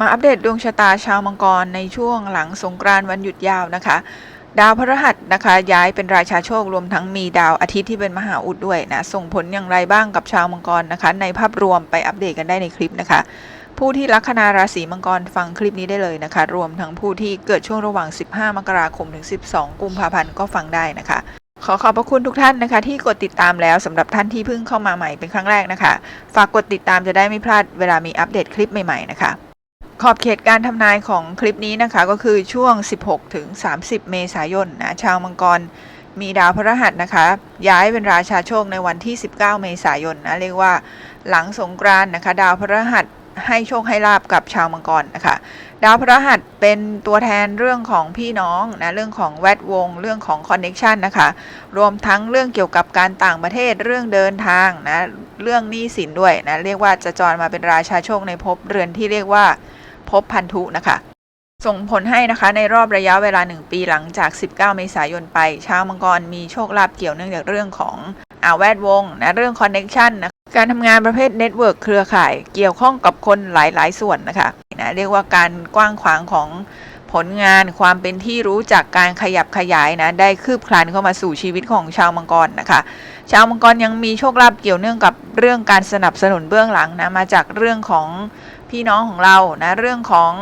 มาอัปเดตดวงชะตาชาวมังกรในช่วงหลังสงกรานต์วันหยุดยาวนะคะ ดาวพฤหัสนะคะ ย้ายเป็นราชาโชครวมทั้งมีดาวอาทิตย์ที่เป็นมหาอุดด้วยนะ ส่งผลอย่างไรบ้างกับชาวมังกรนะคะ ในภาพรวมไปอัปเดตกันได้ในคลิปนะคะ ผู้ที่ลัคนาราศีมังกรฟังคลิปนี้ได้เลยนะคะ รวมทั้งผู้ที่เกิดช่วงระหว่าง 15 มกราคมถึง 12 กุมภาพันธ์ก็ฟังได้นะคะขอขอบพระคุณทุกท่านนะคะ ที่กดติดตามแล้วสำหรับท่านที่เพิ่งเข้ามาใหม่เป็นครั้งแรกนะคะ ฝากกดติดตามจะได้ไม่พลาดเวลามีอัปเดตคลิปใหม่ๆนะคะ ขอบเขตการทำนายของคลิปนี้นะคะก็คือช่วง 16 ถึง 30 เมษายนนะชาวมังกรมีดาวพฤหัสนะคะ ย้ายเป็นราชาโชคในวันที่ 19 เมษายนนะเรียกว่าหลังสงกรานต์นะคะ ดาวพฤหัสให้โชคให้ลาบกับชาวมังกรนะคะ ดาวพฤหัสเป็นตัวแทนเรื่องของพี่น้องนะเรื่องของแวดวง เรื่องของคอนเน็ชันนะคะ รวมทั้งเรื่องเกี่ยวกับการต่างประเทศเรื่องเดินทางนะเรื่องหนี้สินด้วยนะเรียกว่าจะจรมาเป็นราชาโชคในภพเรือนที่เรียกว่า ภพพันธุนะคะ ส่งผลให้นะคะในรอบระยะเวลา 1 ปีหลังจาก 19 เมษายนไป ชาวมังกรมีโชคลาภเกี่ยวเนื่องจากเรื่องของอาแวดวงนะเรื่องคอนเน็ชันนะการทำงานประเภทเน็ตเวิร์กเครือข่าย เกี่ยวข้องกับคนหลาย ๆ ส่วนนะคะนะเรียกว่าการกว้างขวางของผลงานความเป็นที่รู้จากการขยับขยายนะได้คืบคลานเข้ามาสู่ชีวิตของชาวมังกรนะคะ ชาวมังกรยังมีโชคลาภเกี่ยวเนื่องกับเรื่องการสนับสนุนเบื้องหลังนะมาจากเรื่องของ พี่น้องของเรานะเรื่องของ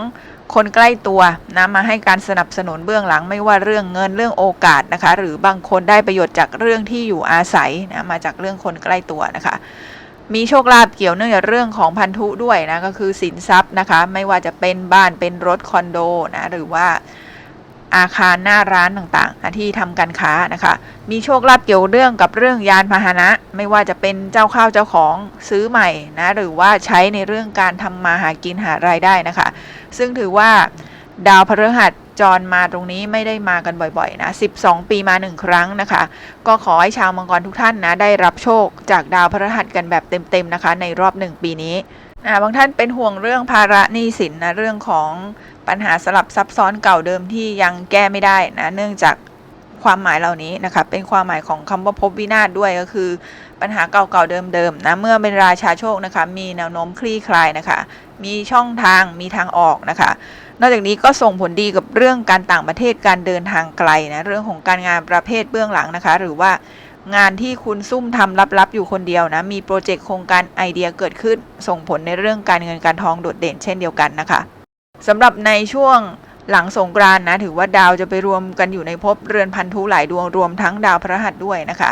คนใกล้ตัวนะมาให้การสนับสนุนเบื้องหลังไม่ว่าเรื่องเงินเรื่องโอกาสนะคะ หรือบางคนได้ประโยชน์จากเรื่องที่อยู่อาศัยนะมาจากเรื่องคนใกล้ตัวนะคะมีโชคลาภเกี่ยวเนื่องจากเรื่องของพันธุด้วยนะก็คือสินทรัพย์นะคะ ไม่ว่าจะเป็นบ้านเป็นรถคอนโดนะหรือว่า อาคารหน้าร้านต่างๆ ที่ทำการค้านะคะ มีโชคลาภเกี่ยวเรื่องกับเรื่องยานพาหนะ ไม่ว่าจะเป็นเจ้าข้าวเจ้าของซื้อใหม่นะหรือว่าใช้ในเรื่องการทำมาหากินหารายได้นะคะ ซึ่งถือว่าดาวพฤหัสจรมาตรงนี้ไม่ได้มากันบ่อยๆนะ 12 ปีมาหนึ่งครั้งนะคะ ก็ขอให้ชาวมังกรทุกท่านนะได้รับโชคจากดาวพฤหัสกันแบบเต็มๆนะคะ ในรอบหนึ่งปีนี้ บางท่านเป็นห่วงเรื่องภาระหนี้สินนะเรื่องของปัญหาสลับซับซ้อนเก่าเดิมที่ยังแก้ไม่ได้นะเนื่องจากความหมายเหล่านี้นะคะเป็นความหมายของคำว่าภพวินาศด้วยก็คือ ปัญหาเก่าๆเดิมๆนะเมื่อเป็นราชาโชคนะคะมีแนวโน้มคลี่คลายนะคะมีช่องทางมีทางออกนะคะ นอกจากนี้ก็ส่งผลดีกับเรื่องการต่างประเทศการเดินทางไกลนะเรื่องของการงานประเภทเบื้องหลังนะคะ หรือว่า งานที่คุณซุ่มทำลับๆอยู่คนเดียวนะ มีโปรเจกต์โครงการไอเดียเกิดขึ้น ส่งผลในเรื่องการเงินการทองโดดเด่นเช่นเดียวกันนะคะสำหรับในช่วงหลังสงกรานนะถือว่าดาวจะไปรวมกันอยู่ในภพเรือนพันธุหลายดวงรวมทั้งดาวพฤหัสด้วยนะคะ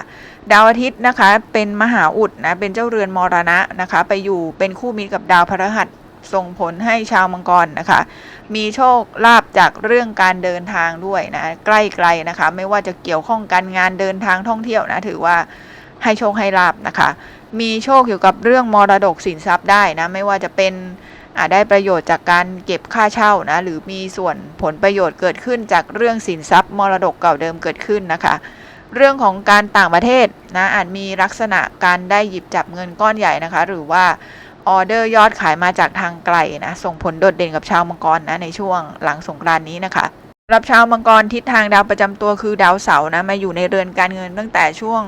ดาวอาทิตย์นะคะเป็นมหาอุดนะเป็นเจ้าเรือนมรณะนะคะ ไปอยู่เป็นคู่มิตรกับดาวพฤหัส ส่งผลให้ชาวมังกรนะคะ มีโชคลาภจากเรื่องการเดินทางด้วยนะใกล้ไกลนะคะ ไม่ว่าจะเกี่ยวข้องการงานเดินทางท่องเที่ยวนะถือว่าให้โชคให้ลาบนะคะ มีโชคเกี่ยวกับเรื่องมรดกสินทรัพย์ได้นะไม่ว่าจะเป็นอาได้ประโยชน์จากการเก็บค่าเช่านะหรือมีส่วนผลประโยชน์เกิดขึ้นจากเรื่องสินทรัพย์มรดกเก่าเดิมเกิดขึ้นนะคะ เรื่องของการต่างประเทศนะอาจมีลักษณะการได้หยิบจับเงินก้อนใหญ่นะคะ หรือว่า ออเดอร์ยอดขายมาจากทางไกลนะ ส่งผลโดดเด่นกับชาวมังกรนะในช่วงหลังสงกรานนี้นะคะสำหรับชาวมังกรทิศทางดาวประจำตัวคือดาวเสาร์นะมาอยู่ในเรือนการเงินตั้งแต่ช่วง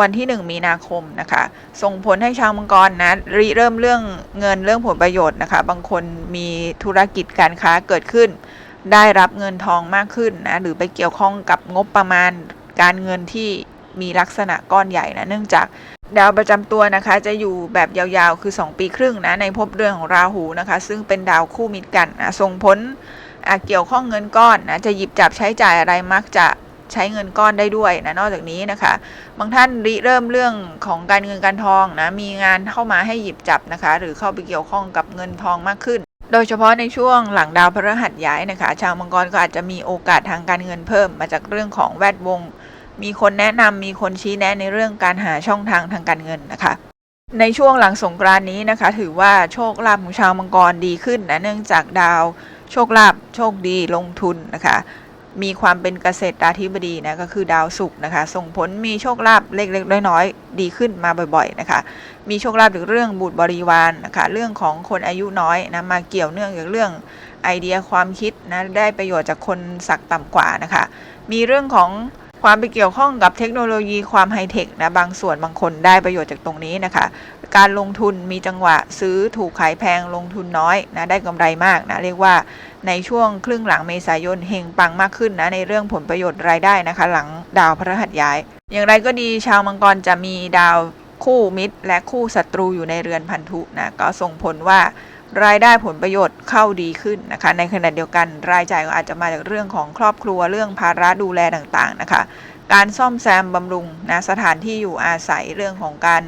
วันที่ 1 มีนาคมนะคะ ส่งผลให้ชาวมังกรนะริเริ่มเรื่องเงินเรื่องผลประโยชน์นะคะ บางคนมีธุรกิจการค้าเกิดขึ้น ได้รับเงินทองมากขึ้นนะหรือไปเกี่ยวข้องกับงบประมาณการเงินที่มีลักษณะก้อนใหญ่นะเนื่องจาก ดาวประจำตัวนะคะจะอยู่แบบยาวๆ คือ 2 ปีครึ่งนะในภพเรือนของราหูนะคะ ซึ่งเป็นดาวคู่มิตรกันนะส่งผลเกี่ยวข้องเงินก้อนนะจะหยิบจับใช้จ่ายอะไรมักจะใช้เงินก้อนได้ด้วยนะนอกจากนี้นะคะ บางท่านริเริ่มเรื่องของการเงินการทองนะมีงานเข้ามาให้หยิบจับนะคะ หรือเข้าไปเกี่ยวข้องกับเงินทองมากขึ้น โดยเฉพาะในช่วงหลังดาวพฤหัสย้ายนะคะ ชาวมังกรก็อาจจะมีโอกาสทางการเงินเพิ่มมาจากเรื่องของแวดวง มีคนแนะนำมีคนชี้แนะในเรื่องการหาช่องทางทางการเงินนะคะ ในช่วงหลังสงกรานนี้นะคะ ถือว่าโชคลาภของชาวมังกรดีขึ้นนะเนื่องจากดาว โชคลาภโชคดีลงทุนนะคะ มีความเป็นเกษตราธิบดีนะก็คือดาวศุกร์นะคะ ส่งผลมีโชคลาภเล็กๆน้อยๆดีขึ้นมาบ่อยๆนะคะ มีโชคลาภจากเรื่องบุตรบริวารนะคะ เรื่องของคนอายุน้อยนะมาเกี่ยวเนื่องกับเรื่องไอเดียความคิดนะได้ประโยชน์จากคนศักต่ำกว่านะคะ มีเรื่องของ ความไปเกี่ยวข้องกับเทคโนโลยีความไฮเทคนะบางส่วนบางคนได้ประโยชน์จากตรงนี้นะคะ การลงทุนมีจังหวะซื้อถูกขายแพงลงทุนน้อยนะได้กำไรมากนะเรียกว่าในช่วงครึ่งหลังเมษายนเฮงปังมากขึ้นนะในเรื่องผลประโยชน์รายได้นะคะ หลังดาวพฤหัสย้าย อย่างไรก็ดีชาวมังกรจะมีดาวคู่มิตร และคู่ศัตรูอยู่ในเรือนพันธุนะก็ส่งผลว่า รายได้ผลประโยชน์เข้าดีขึ้นนะคะ ในขณะเดียวกันรายจ่ายก็อาจจะมาจากเรื่องของครอบครัวเรื่องภาระดูแลต่างๆนะคะ การซ่อมแซมบำรุงนะสถานที่อยู่อาศัยเรื่องของการ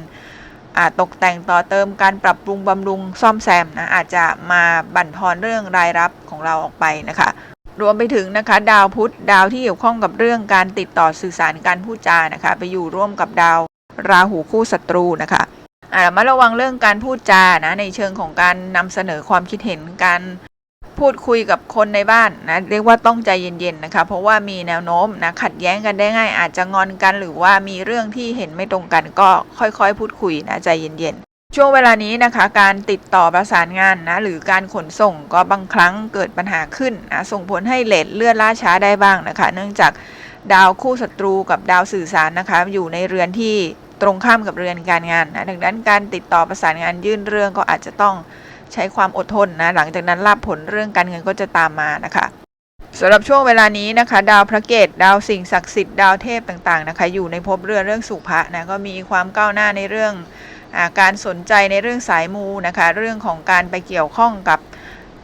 ตกแต่งต่อเติมการปรับปรุงบำรุงซ่อมแซมนะอาจจะมาบั่นทอนเรื่องรายรับของเราออกไปนะคะ รวมไปถึงนะคะ ดาวพุธดาวที่เกี่ยวข้องกับเรื่องการติดต่อสื่อสารการพูดจานะคะ ไปอยู่ร่วมกับดาวราหูคู่ศัตรูนะคะ อ่ามาระวังเรื่องการพูดจานะในเชิงของการนำเสนอความคิดเห็นการพูดคุยกับคนในบ้านนะเรียกว่าต้องใจเย็นๆนะคะ เพราะว่ามีแนวโน้มนะขัดแย้งกันได้ง่าย อาจจะงอนกันหรือว่ามีเรื่องที่เห็นไม่ตรงกันก็ค่อยๆ พูดคุยนะใจเย็นๆ ช่วงเวลานี้นะคะ การติดต่อประสานงานนะหรือการขนส่งก็บางครั้งเกิดปัญหาขึ้นนะส่งผลให้เลทเลื่อนล่าช้าได้บ้างนะคะ เนื่องจากดาวคู่ศัตรูกับดาวสื่อสารนะคะ อยู่ในเรือนที่ ตรงข้ามกับเรือนการงานนะดังนั้นการติดต่อประสานงานยื่นเรื่องก็อาจจะต้องใช้ความอดทนนะหลังจากนั้นรับผลเรื่องการเงินก็จะตามมานะคะสำหรับช่วงเวลานี้นะคะ ดาวพระเกตดาวสิ่งศักดิ์สิทธิ์ดาวเทพต่างๆนะคะ อยู่ในภพเรือเรื่องสุภะนะก็มีความก้าวหน้าในเรื่องอการสนใจในเรื่องสายมูนะคะ เรื่องของการไปเกี่ยวข้องกับ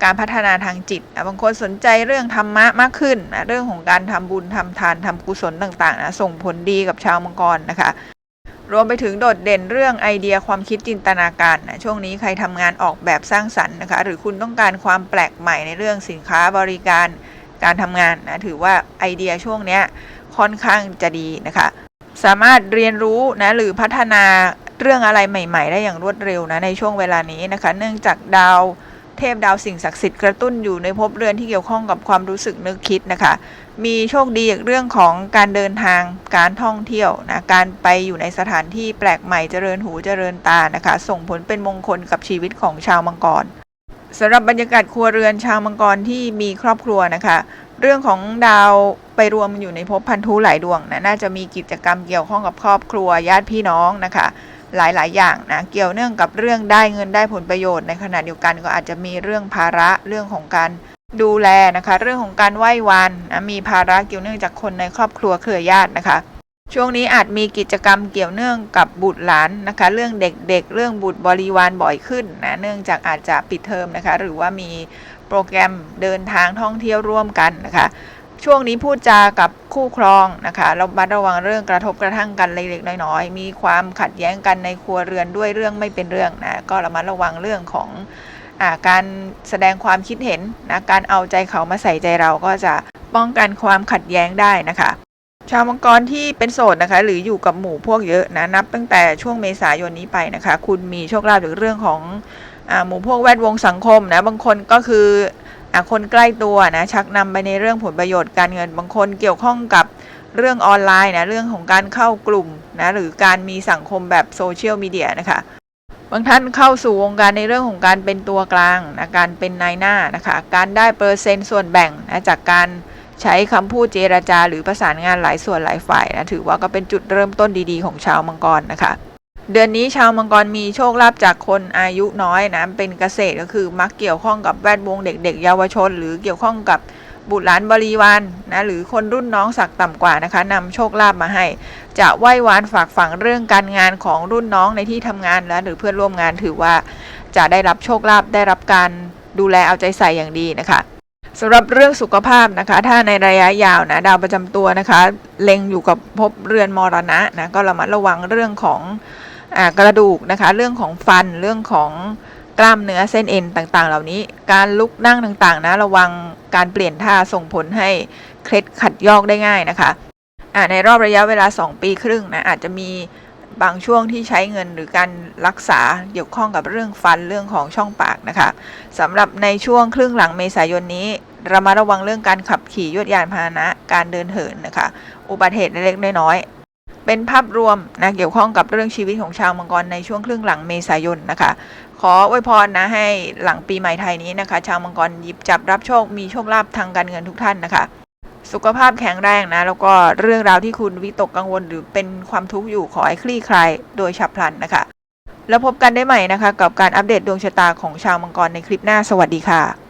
การพัฒนาทางจิตบางคนสนใจเรื่องธรรมะมากขึ้นนะเรื่องของการทำบุญทำทานทำกุศลต่างๆนะส่งผลดีกับชาวมังกรนะคะ รวมไปถึงโดดเด่นเรื่องไอเดียความคิดจินตนาการนะช่วงนี้ใครทำงานออกแบบสร้างสรรค์นะคะ หรือคุณต้องการความแปลกใหม่ในเรื่องสินค้าบริการการทำงานนะถือว่าไอเดียช่วงนี้ค่อนข้างจะดีนะคะ สามารถเรียนรู้นะหรือพัฒนาเรื่องอะไรใหม่ ๆ ได้อย่างรวดเร็วนะในช่วงเวลานี้นะคะ เนื่องจากดาว เทพดาวสิ่งศักดิ์สิทธิ์กระตุ้นอยู่ในภพเรือนที่เกี่ยวข้องกับความรู้สึกนึกคิดนะคะ มีโชคดีอย่างเรื่องของการเดินทางการท่องเที่ยวนะการไปอยู่ในสถานที่แปลกใหม่เจริญหูเจริญตานะคะ ส่งผลเป็นมงคลกับชีวิตของชาวมังกรสำหรับบรรยากาศครัวเรือนชาวมังกรที่มีครอบครัวนะคะ เรื่องของดาวไปรวมอยู่ในภพพันธุหลายดวงนะน่าจะมีกิจกรรมเกี่ยวข้องกับครอบครัวญาติพี่น้องนะคะ หลายๆ อย่างนะเกี่ยวเนื่องกับเรื่องได้เงินได้ผลประโยชน์ในขณะเดียวกันก็อาจจะมีเรื่องภาระเรื่องของการดูแลนะคะ เรื่องของการไหว้วานนะมีภาระเกี่ยวเนื่องจากคนในครอบครัวเครือญาตินะคะ ช่วงนี้อาจมีกิจกรรมเกี่ยวเนื่องกับบุตรหลานนะคะ เรื่องเด็กๆ เรื่องบุตรบริวารบ่อยขึ้นนะเนื่องจากอาจจะปิดเทอมนะคะ หรือว่ามีโปรแกรมเดินทางท่องเที่ยวร่วมกันนะคะ ช่วงนี้พูดจากับคู่ครองนะคะเราบัดระวังเรื่องกระทบกระทั่งกันเล็กๆน้อยๆมีความขัดแย้งกันในครัวเรือนด้วยเรื่องไม่เป็นเรื่องนะก็ระมัดระวังเรื่องของอการแสดงความคิดเห็นนะการเอาใจเขามาใส่ใจเราก็จะป้องกันความขัดแย้งได้นะคะชาวมังกรที่เป็นโสดนะคะ หรืออยู่กับหมู่พวกเยอะนะนับตั้งแต่ช่วงเมษายนนี้ไปนะคะ คุณมีโชคลาภจากเรื่องของอหมู่พวกแวดวงสังคมนะบางคนก็คือ คนใกล้ตัวนะชักนำไปในเรื่องผลประโยชน์การเงินบางคนเกี่ยวข้องกับเรื่องออนไลน์นะเรื่องของการเข้ากลุ่มนะหรือการมีสังคมแบบโซเชียลมีเดียนะคะบางท่านเข้าสู่วงการในเรื่องของการเป็นตัวกลางนะการเป็นนายหน้านะคะการได้เปอร์เซ็นต์ส่วนแบ่งนะจากการใช้คำพูดเจราจาหรือประสานงานหลายส่วนหลายฝ่ายนะถือว่าก็เป็นจุดเริ่มต้นดีๆ ของชาวมังกรนะคะ เดือนนี้ชาวมังกรมีโชคลาภจากคนอายุน้อยนะ เป็นเกษตรก็คือมักเกี่ยวข้องกับแวดวงเด็ก ๆ เยาวชน หรือเกี่ยวข้องกับบุตรหลานบริวารนะหรือคนรุ่นน้องศักดิ์ต่ำกว่านะคะนำโชคลาภมาให้ จะไหว้วานฝากฝังเรื่องการงานของรุ่นน้องในที่ทำงานและหรือเพื่อนร่วมงานถือว่าจะได้รับโชคลาภได้รับการดูแลเอาใจใส่อย่างดีนะคะสำหรับเรื่องสุขภาพนะคะ ถ้าในระยะยาวนะดาวประจำตัวนะคะ เล็งอยู่กับภพเรือนมรณะนะก็ระมัดระวังเรื่องของ กระดูกนะคะ เรื่องของฟันเรื่องของกล้ามเนื้อเส้นเอ็นต่างๆ เหล่านี้ การลุกนั่งต่างๆ นะ ระวังการเปลี่ยนท่าส่งผลให้เคล็ดขัดยอกได้ง่ายนะคะในรอบระยะเวลา 2 ปีครึ่งนะอาจจะมีบางช่วงที่ใช้เงินหรือการรักษาเกี่ยวข้องกับเรื่องฟันเรื่องของช่องปากนะคะสำหรับในช่วงครึ่งหลังเมษายนนี้ระมัดระวังเรื่องการขับขี่ยวดยานพาหนะการเดินเหินนะคะ อุบัติเหตุเล็กๆน้อย เป็นภาพรวมนะเกี่ยวข้องกับเรื่องชีวิตของชาวมังกรในช่วงครึ่งหลังเมษายนนะคะ ขออวยพรนะให้หลังปีใหม่ไทยนี้นะคะ ชาวมังกรหยิบจับรับโชคมีโชคลาภทางการเงินทุกท่านนะคะ สุขภาพแข็งแรงนะ แล้วก็เรื่องราวที่คุณวิตกกังวลหรือเป็นความทุกข์อยู่ขอให้คลี่คลายโดยฉับพลันนะคะ แล้วพบกันได้ใหม่นะคะ กับการอัปเดตดวงชะตาของชาวมังกรในคลิปหน้าสวัสดีค่ะ